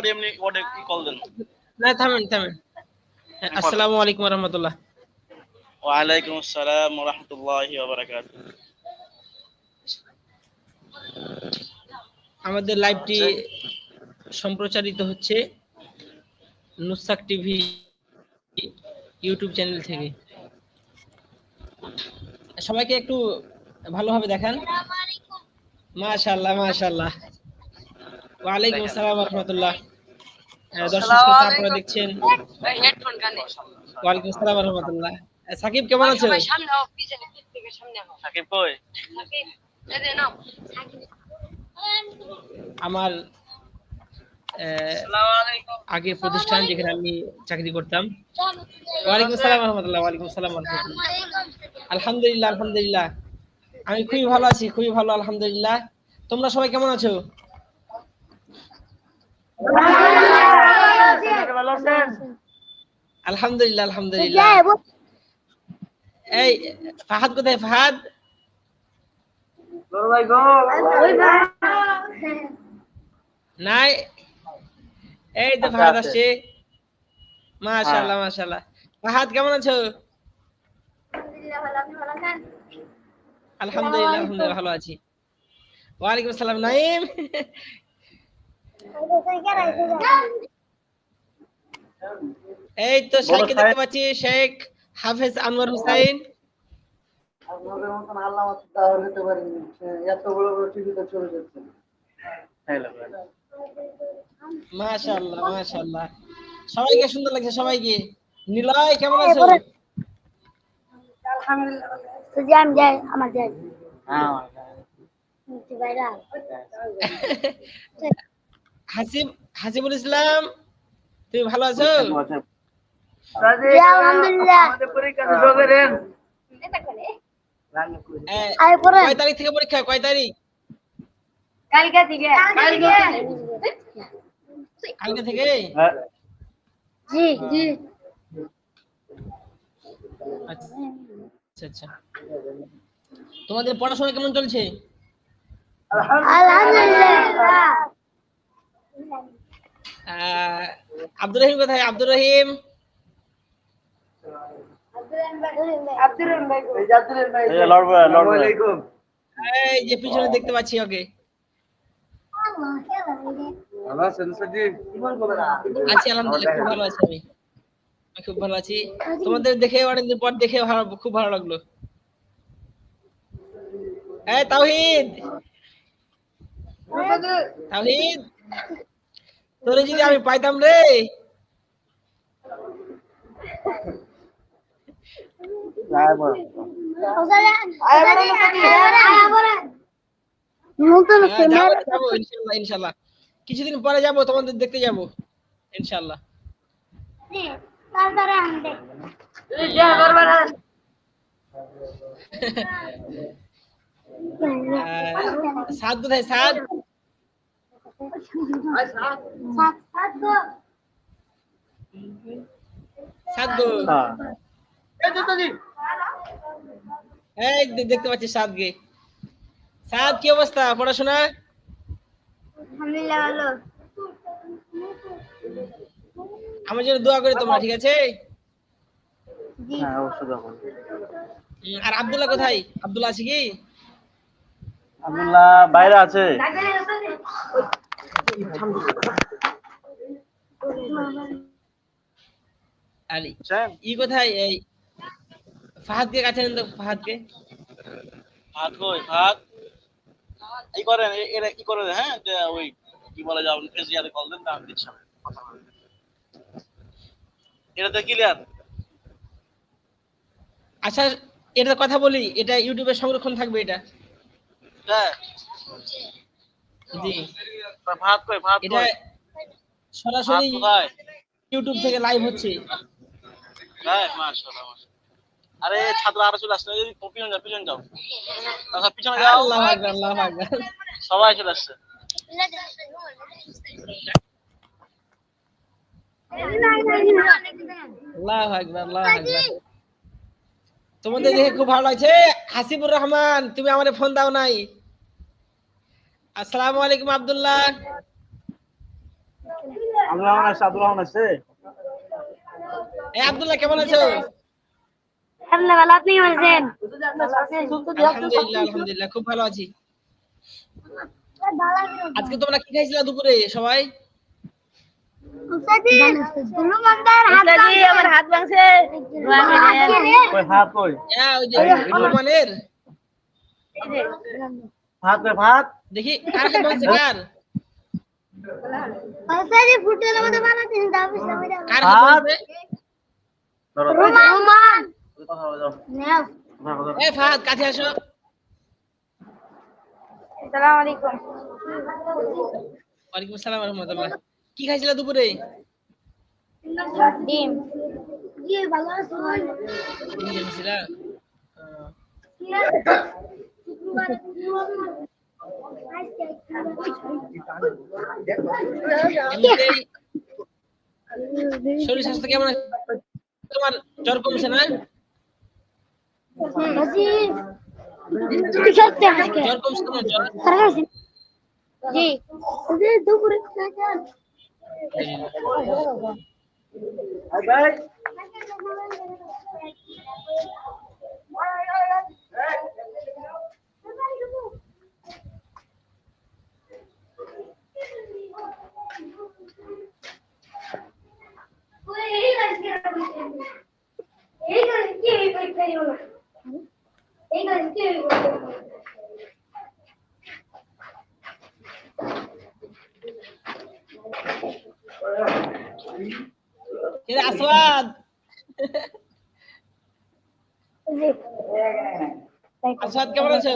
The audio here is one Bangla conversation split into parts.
পরে এমনি ওয়ার্ডে কল দেন? না থামেন থামেন। আসসালামু আলাইকুম রহমতুল্লাহ ওয়ালাইকুম আসসালাম রাহমাতুল্লাহি আমাদের লাইভটি সম্প্রচারিত হচ্ছে নুসাক টিভি ইউটিউব চ্যানেল থেকে। সবাইকে একটু ভালোভাবে দেখান। মাশাআল্লাহ মাশাআল্লাহ। ওয়ালাইকুম আসসালাম রাহমাতুল্লাহ দর্শক আপনারা দেখছেন। ওয়ালাইকুম আসসালাম ওয়া সাকিব কেমন আছো সবাই সামনে হোক পিছনে পিছ থেকে সামনে হোক সাকিব কই? সাকিব এই যে নাও। আমার আগের প্রতিষ্ঠান যেখানে আমি চাকরি করতাম। ওয়ালাইকুম আসসালাম রহমতুল্লাহ ওয়ালাইকুম আসসালাম আলহামদুলিল্লাহ আলহামদুলিল্লাহ। আমি খুবই ভালো আছি খুবই ভালো আলহামদুলিল্লাহ। তোমরা সবাই কেমন আছো? আলহামদুলিল্লাহ আলহামদুলিল্লাহ। এই ফাহাদ কোথায় ফাহাদ? নাই। এই তো ফাহাদ আসছে। মাশাআল্লাহ মাশাআল্লাহ। ফাহাদ কেমন আছো? আলহামদুলিল্লাহ আলহামদুলিল্লাহ ভালো আছি। ওয়ালাইকুম আসসালাম নাইম। এই তো শেখকে দেখতে পাচ্ছি শেখ হাফেজ আনোয়ার হুসাইন। আপনাদের মতন আল্লাহ তাহলে হতে পারেনি। এত বড় বড় টিভিতে চলে যাচ্ছে। মাশাআল্লাহ মাশাআল্লাহ। সবাইকে সুন্দর লাগছে সবাইকে। নিলয় কেমন আছো? যাই যাই। আমার যাই। হ্যাঁ হাসিব হাসিবুল ইসলাম তুমি ভালো আছো? পরে কয় তারিখ থেকে পরীক্ষা? কয় তারিখ? কালকে থেকে। কালকে কালকে থেকে। জি জি। আচ্ছা আচ্ছা। তোমাদের পড়াশোনা কেমন চলছে? আলহামদুলিল্লাহ। আহ, আব্দুর রহিম কোথায়? আব্দুর রহিম? এই যে পিছনে দেখতে পাচ্ছি ওকে। আছি আলহামদুলিল্লাহ খুব ভালো আছি আমি। খুব ভালো আছি। তোমাদের দেখে অনেকদিন পর দেখে খুব ভালো লাগল। এই তাওহিদ! তাওহিদ! তোরে যদি আমি পাইতাম রে। ইনশাল্লাহ কিছুদিন পরে যাব তোমাদের দেখতে যাব। ইনশাল্লাহ। সাদ কোথায় সাদ দেখতে পাচ্ছি সাদ গে সাদ কি অবস্থা? পড়াশোনা? আমার জন্য দোয়া করে তোমরা ঠিক আছে? আর আব্দুল্লাহ কোথায়? আব্দুল্লাহ আছে কি? আব্দুল্লাহ বাইরে আছে। আর বুঝছেন ই কোথায়? এই ফাহাদকে কাছে নেন তো ফাহাদকে। ভাত কই? ভাত এই করেন এরা কি করে হ্যাঁ? যে ওই কি বলে যাও ফেসিয়ালে কল দেন দাম দিচ্ছি। কথা দিন। এটাতে ক্লিয়ার আচ্ছা এটা কথা বলি এটা ইউটিউবে সংরক্ষণ থাকবে এটা? হ্যাঁ। জি। ভাত কই ভাত এটা কই? সরাসরি ইউটিউব থেকে লাইভ হচ্ছে। হ্যাঁ মাশাআল্লাহ। আরে ছাত্র আরও চলে আসছে। পিছনে যাও পিছনে যাও। আচ্ছা পিছনে যাও। আল্লাহ আকবার আল্লাহ আকবার সবাই চলে আসছে। আল্লাহ আকবার আল্লাহ আকবার। তোমাদের দেখে খুব ভালো লাগছে। হাসিবুর রহমান তুমি আমারে ফোন দাও নাই। আসসালামু আলাইকুম আব্দুল্লাহ। আমি আছে আব্দুর আছে। এই আব্দুল্লাহ কেমন আছো? আল্লাহ ভালো। আপনি কেমন আছেন? আলহামদুলিল্লাহ আলহামদুলিল্লাহ খুব ভালো আছি। আজকে তোমরা কি খাইছিলা দুপুরে সবাই? হাত আমার হাত ভাঙছে। কই হাত কই? হ্যাঁ ওই যে হাত কই হাত দেখি কার হাত ভাঙছে কার? উস্তাদি ফুটের মধ্যে বানাতে দাও কার রোমান। বলো এই ফাহাদ কাছে আসো। আসসালামু আলাইকুম। ওয়ালাইকুম আসসালাম রহমতুল্লাহ। কি খাইছিলা দুপুরে? ডিম। ভালো আছি? শরীর স্বাস্থ্য কেমন আছে? তোমার জ্বর কমছে না? জ্বর কমছে তোমার জ্বর? জি। দুপুরে খাচ্ছেন কিরে আসওয়াদ আসওয়াদ কেমন আছো?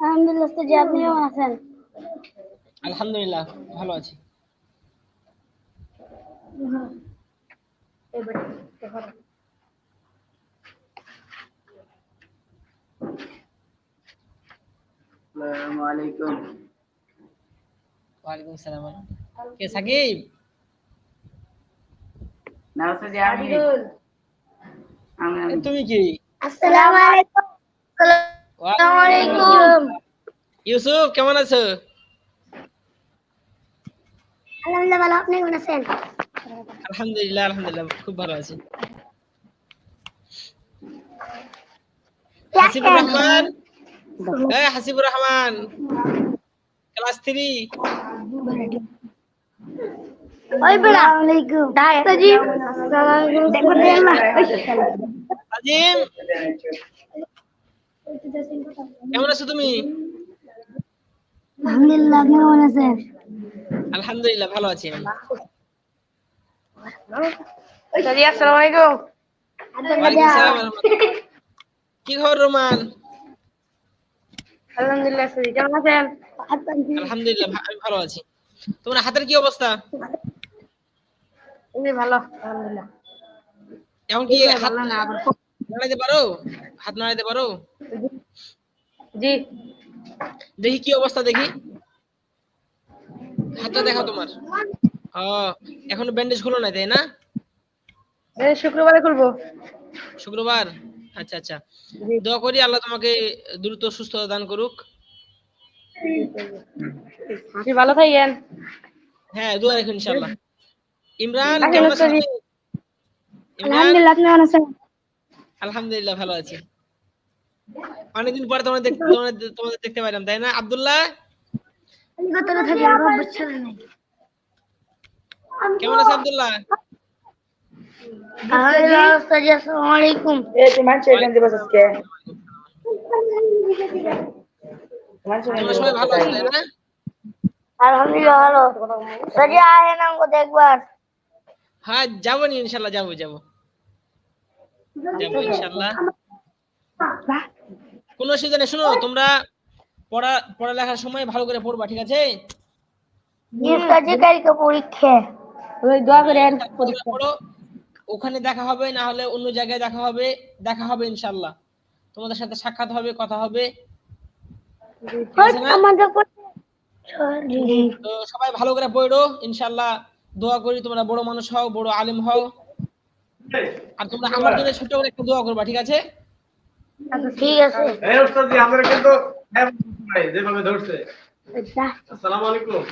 আলহামদুলিল্লাহ তো যে আপনি কেমন আছেন আলহামদুলিল্লাহ ভালো আছি। আসসালামু আলাইকুম ওয়ালাইকুম আসসালাম কে সাকিব না উস্তাদি আমি আমি এ, তুমি কি আসসালামু আলাইকুম আসসালামু আলাইকুম ইউসুফ কেমন আছো আলহামদুলিল্লাহ ভালো আপনি কেমন আছেন আলহামদুলিল্লাহ আলহামদুলিল্লাহ খুব ভালো আছি। হাসিবুর রহমান। এই হাসিবুর রহমান ক্লাস থ্রি ওই বেড়া আলাইকুম দাদি দেখো কেমন আছো তুমি? আলহামদুলিল্লাহ কেমন আছেন? আলহামদুলিল্লাহ ভালো আছি আমি। দাদি আসসালামু আলাইকুম ওয়ালাইকুম আসসালাম ওয়া কি খবর রোমান আলহামদুলিল্লাহ কেমন আছেন আলহামদুলিল্লাহ আমি ভালো আছি। তোমার হাতের কি অবস্থা? ভালো আলহামদুলিল্লাহ। এখন কি হাত নাড়াইতে পারো? হাত নাড়াইতে পারো? জি। দেখি কি অবস্থা দেখি। হাতটা দেখাও তোমার। এখনও ব্যান্ডেজ খুলো নাই তাই না? শুক্রবারে খুলবো। শুক্রবার? আচ্ছা আচ্ছা। দোয়া করি আল্লাহ তোমাকে দ্রুত সুস্থতা দান করুক। জি ভালো থাকেন। হ্যাঁ দোয়া রাখুন ইনশাআল্লাহ। ইমরান কেমন আছো জি। ইমরান? আলহামদুলিল্লাহ আপনি কেমন আছেন? আলহামদুলিল্লাহ ভালো আছি। অনেকদিন পরে তোমাদের দেখ- তোমাদের দেখতে পাইলাম তাই না? আব্দুল্লাহ? আমি থাকি আমার নাই। কেমন আছে আব্দুল্লাহ? হ্যাঁ যাব নি ইনশাল্লাহ যাব যাব। যাব ইনশাল্লাহ। কোনো অসুবিধা নেই শোনো তোমরা পড়া পড়ালেখার সময় ভালো করে পড়বা ঠিক আছে? পরীক্ষা। দোয়া করেন ওখানে দেখা হবে না হলে অন্য জায়গায় দেখা হবে দেখা হবে ইনশাল্লাহ তোমাদের সাথে সাক্ষাৎ হবে কথা হবে। তো সবাই ভালো করে পড়ো ইনশাল্লাহ দোয়া করি তোমরা বড় মানুষ হও বড় আলেম হও। আর তোমরা আমার জন্য ছোট করে একটা দোয়া করবা ঠিক আছে? ঠিক আছে। এই ওস্তাদি আমরা কিন্তু যেভাবে ধরছে। আসসালামু আলাইকুম।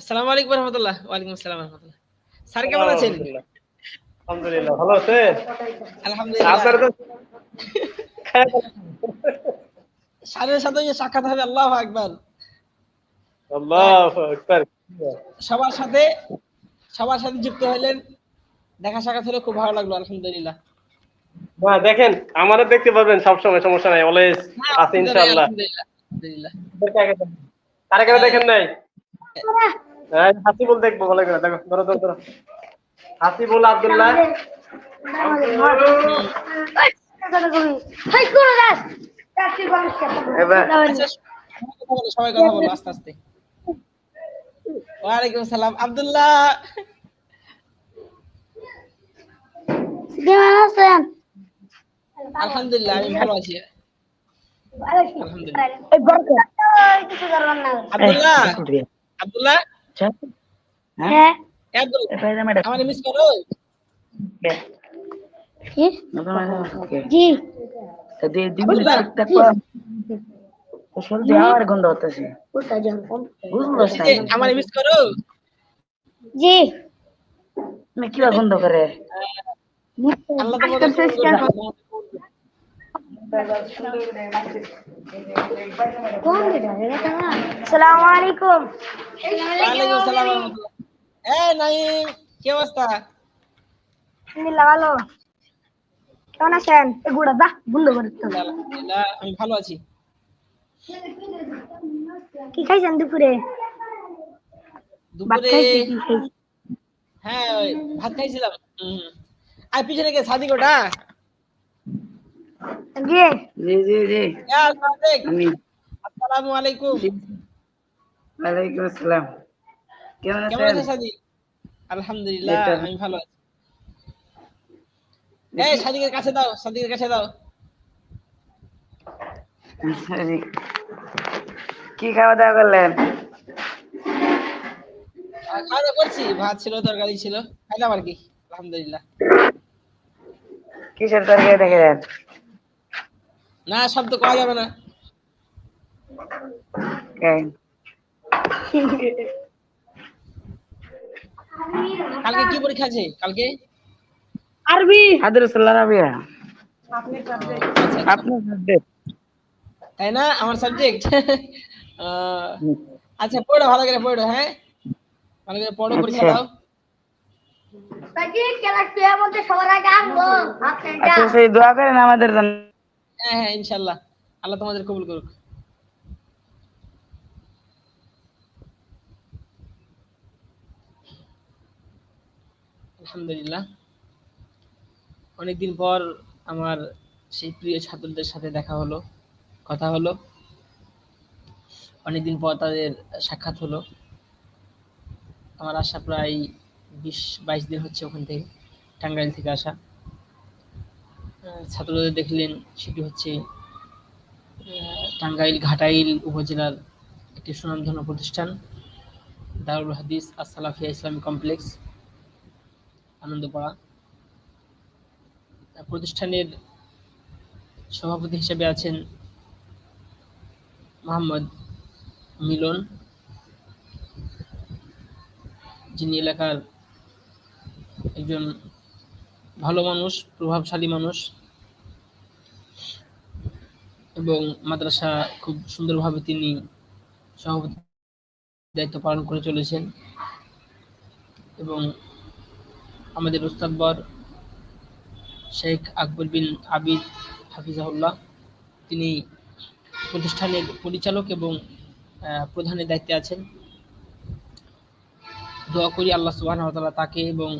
আসসালামু আলাইকুম রহমতুল্লাহ। ওয়ালাইকুম আসসালাম রহমতুল্লাহ। স্যার কেমন আছেন? আলহামদুলিল্লাহ ভালো আছে আলহামদুলিল্লাহ। আপনার তো স্যারের সাথে যে সাক্ষাৎ হবে আল্লাহ আকবার। আল্লাহু আকবার সবার সাথে সবার সাথে যুক্ত হলেন দেখা সাক্ষাৎ হলে খুব ভালো লাগল আলহামদুলিল্লাহ। না দেখেন আমারও দেখতে পাবেন সব সময় সমস্যা নাই অলওয়েজ আছে ইনশাআল্লাহ। আলহামদুলিল্লাহ আলহামদুলিল্লাহ। কারা কারা দেখেন নাই? হাসিবুল দেখব ভালো করে দেখো ধরো ধরো ধরো। হাসিবুল আব্দুল্লাহ। সবাই কথা বলো, সবাই কথা বলো আস্তে আস্তে। ওয়ালাইকুম সালাম আব্দুল্লাহ। কেমন আছেন আলহামদুলিল্লাহ আমি ভালো আছি। আলহামদুলিল্লাহ। আব্দুল্লাহ আব্দুল্লাহ। হ্যাঁ? এ আব্দুল্লাহ আমার মিস করো কি? জি। আব্দুল্লাহ কোথায় যান এই যে, আমার মিস করো জি। আল্লাহ তোমাদের কবুল করুক। আসসালামু আলাইকুম ওয়ালাইকুম আসসালাম ওয়া নাইম কি অবস্থা? আলহামদুলিল্লাহ ভালো। কেমন আছেন? গুড়া দা বন্ধ করে আলহামদুলিল্লাহ আমি ভালো আছি। কি খাইছেন দুপুরে? হ্যাঁ ভাত খাইছিলাম। আর পিছনে কে সাদিক ওটা। জি। জি জি জি। আমি আসসালামু আলাইকুম ওয়ালাইকুম আসসালাম। কেমন কেমন আছেন আলহামদুলিল্লাহ আমি ভালো আছি। এই সাদিকের কাছে দাও সাদিকের কাছে দাও। কি খাওয়া দাওয়া করলেন? খাওয়া দাওয়া করছি। ভাত ছিল তরকারি ছিল। খাইলাম আর কি আলহামদুলিল্লাহ। কিসের তরকারি দেখেন না সব তো করা যাবে না। কালকে কি পরীক্ষা আছে? কালকে? আরবি। হাদরুল্লাহ রাবিয়া। আপনার সাবজেক্ট তাই না? আমার সাবজেক্ট আচ্ছা পড়ো ভালো করে পড়ো হ্যাঁ? ভালো করে পড়ো পরীক্ষা আচ্ছা। দাও। সবার আগে আচ্ছা সেই দোয়া করেন আমাদের জন্য। হ্যাঁ হ্যাঁ ইনশাল্লাহ। আল্লাহ তোমাদের কবুল করুক। আলহামদুলিল্লাহ। অনেকদিন পর আমার সেই প্রিয় ছাত্রদের সাথে দেখা হলো, কথা হলো। অনেকদিন পর তাদের সাক্ষাৎ হলো। আমার আসা প্রায় বিশ বাইশ দিন হচ্ছে ওখান থেকে টাঙ্গাইল থেকে আসা। ছাত্রদের দেখলেন সেটি হচ্ছে টাঙ্গাইল ঘাটাইল উপজেলার একটি সুনামধন্য প্রতিষ্ঠান, দারুল হাদিস আসালাফিয়া ইসলামী কমপ্লেক্স, আনন্দপাড়া। প্রতিষ্ঠানের সভাপতি হিসেবে আছেন মোহাম্মদ মিলন, যিনি এলাকার একজন ভালো মানুষ, প্রভাবশালী মানুষ। এবং মাদ্রাসা খুব সুন্দরভাবে তিনি সভাপতি দায়িত্ব পালন করে চলেছেন। এবং আমাদের উস্তাদবর শেখ আকবর বিন আবিদ হাফিজাহুল্লাহ, তিনি প্রতিষ্ঠানের পরিচালক এবং প্রধানের দায়িত্বে আছেন। দোয়া করি আল্লাহ ওয়া তাকে এবং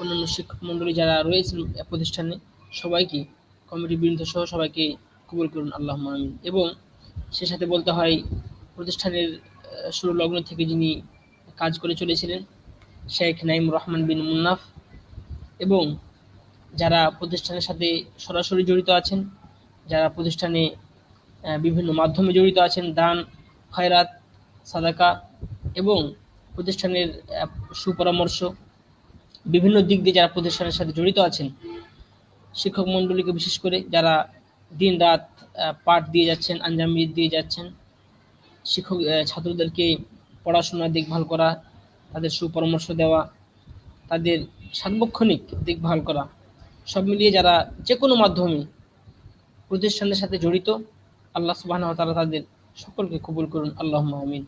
অন্যান্য শিক্ষক মন্ডলী যারা রয়েছেন প্রতিষ্ঠানে, সবাইকে কমিটি বৃন্দ সহ সবাইকে কবুল করুন আল্লাহ আমিন। এবং সে সাথে বলতে হয়, প্রতিষ্ঠানের শুরু লগ্ন থেকে যিনি কাজ করে চলেছিলেন, শেখ নাইম রহমান বিন মুন্নাফ। এবং যারা প্রতিষ্ঠানের সাথে সরাসরি জড়িত আছেন, যারা প্রতিষ্ঠানে বিভিন্ন মাধ্যমে জড়িত আছেন, দান, খয়রাত, সাদাকা এবং প্রতিষ্ঠানের সুপরামর্শ বিভিন্ন দিক দিয়ে যারা প্রতিষ্ঠানের সাথে জড়িত আছেন, শিক্ষক মণ্ডলীকে বিশেষ করে যারা দিন রাত পাঠ দিয়ে যাচ্ছেন আঞ্জাম দিয়ে যাচ্ছেন, শিক্ষক ছাত্রদেরকে পড়াশোনা দেখভাল করা, তাদের সুপরামর্শ দেওয়া, তাদের সার্বক্ষণিক দেখভাল করা, সব মিলিয়ে যারা যে কোনো মাধ্যমে প্রতিষ্ঠানের সাথে জড়িত, আল্লাহ সুবাহ তারা তাদের সকলকে কবুল করুন। আল্লাহ আমিন।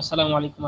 আসসালামু আলাইকুম